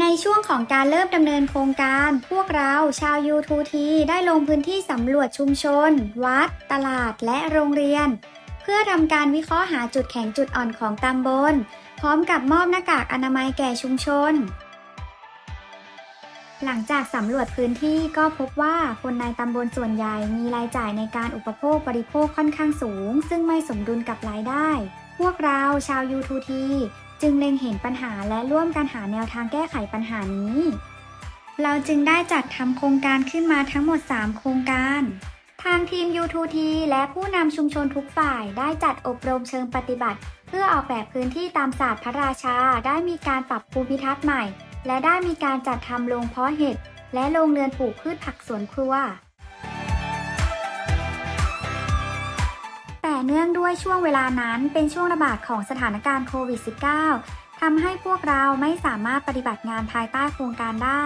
ในช่วงของการเริ่มดำเนินโครงการ พวกเราชาว U2T ได้ลงพื้นที่สำรวจชุมชน วัด ตลาด และโรงเรียน เพื่อทำการวิเคราะห์หาจุดแข็งจุดอ่อนของตำบล พร้อมกับมอบหน้ากากอนามัยแก่ชุมชน หลังจากสำรวจพื้นที่ก็พบว่าคนในตำบลส่วนใหญ่มีรายจ่ายในการอุปโภคบริโภคค่อนข้างสูง ซึ่งไม่สมดุลกับรายได้ พวกเราชาว U2T จึงเล็งเห็นปัญหาและร่วมกันหาแนวทางแก้ไขปัญหานี้ เราจึงได้จัดทำโครงการขึ้นมาทั้งหมด 3 โครงการ ทางทีม U2T และผู้นำชุมชนทุกฝ่ายได้จัดอบรมเชิงปฏิบัติ เพื่อออกแบบพื้นที่ตามศาสตร์พระราชา ได้มีการปรับภูมิทัศน์ใหม่ และได้มีการจัดทำโรงเพาะเห็ดและโรงเรือนปลูกพืชผักสวนครัว เนื่องด้วยช่วงเวลานั้นเป็นช่วงระบาดของสถานการณ์โควิด -19 ทำให้พวกเราไม่สามารถปฏิบัติงานภายใต้โครงการได้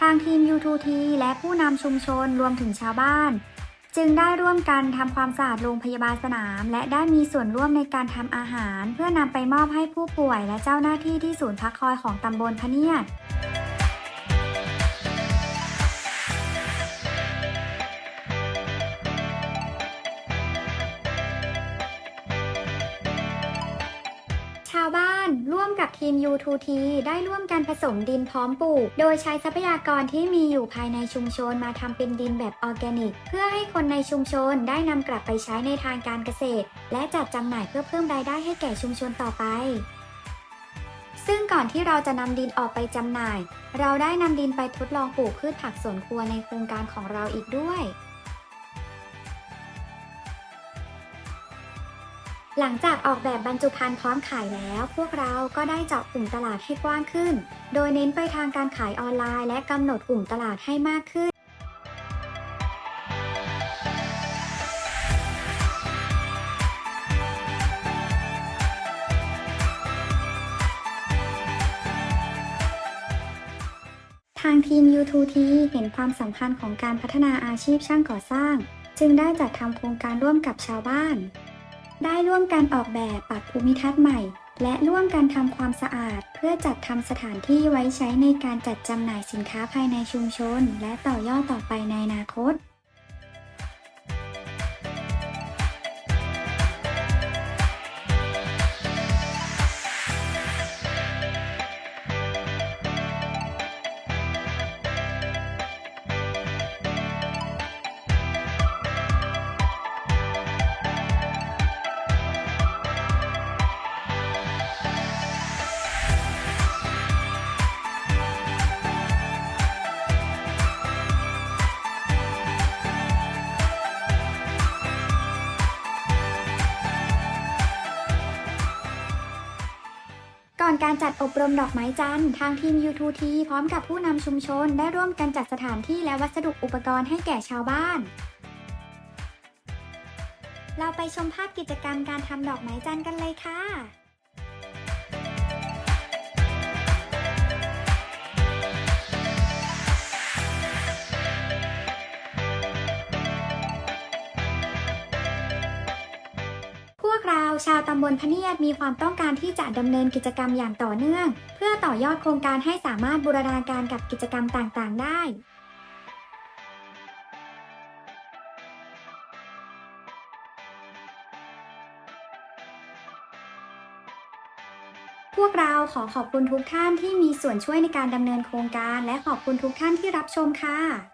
ทางทีม U2T และผู้นำชุมชนรวมถึงชาวบ้าน จึงได้ร่วมกันทำความสะอาดโรงพยาบาลสนาม และได้มีส่วนร่วมในการทำอาหาร เพื่อนำไปมอบให้ผู้ป่วยและเจ้าหน้าที่ที่ศูนย์พักคอยของตำบลพะเนียด กับทีม U2T ได้ร่วมกันผสมดินพร้อมปลูก โดยใช้ทรัพยากรที่มีอยู่ภายในชุมชนมาทำเป็นดินแบบออร์แกนิก เพื่อให้คนในชุมชนได้นำกลับไปใช้ในทางการเกษตร และจัดจำหน่ายเพื่อเพิ่มรายได้ให้แก่ชุมชนต่อไป ซึ่งก่อนที่เราจะนำดินออกไปจำหน่าย เราได้นำดินไปทดลองปลูกพืชผักสวนครัวในโครงการของเราอีกด้วย หลังจากออกแบบบรรจุภัณฑ์พร้อมขายแล้ว พวกเราก็ได้เจาะกลุ่มตลาดให้กว้างขึ้น โดยเน้นไปทางการขายออนไลน์และกำหนดกลุ่มตลาดให้มากขึ้นทางทีม U2T เห็นความสำคัญของการพัฒนาอาชีพช่างก่อสร้าง จึงได้จัดทำโครงการร่วมกับชาวบ้าน ได้ร่วมกันออกแบบปรับภูมิทัศน์ใหม่ และร่วมกันทำความสะอาด เพื่อจัดทำสถานที่ไว้ใช้ในการจัดจำหน่ายสินค้าภายในชุมชน และต่อยอดต่อไปในอนาคต ก่อนการจัดอบรมดอกไม้จันทร์ทางทีม U2T พร้อมกับผู้นำชุมชน ได้ร่วมกันจัดสถานที่และวัสดุอุปกรณ์ให้แก่ชาวบ้าน เราไปชมภาพกิจกรรมการทำดอกไม้จันทร์กันเลยค่ะ ชาวตำบลพะเนียดมีความต้องการที่จะดำเนินกิจกรรมอย่างต่อเนื่อง เพื่อต่อยอดโครงการให้สามารถบูรณาการกับกิจกรรมต่างๆ ได้พวกเราขอขอบคุณทุกท่านที่มีส่วนช่วยในการดำเนินโครงการ และขอบคุณทุกท่านที่รับชมค่ะ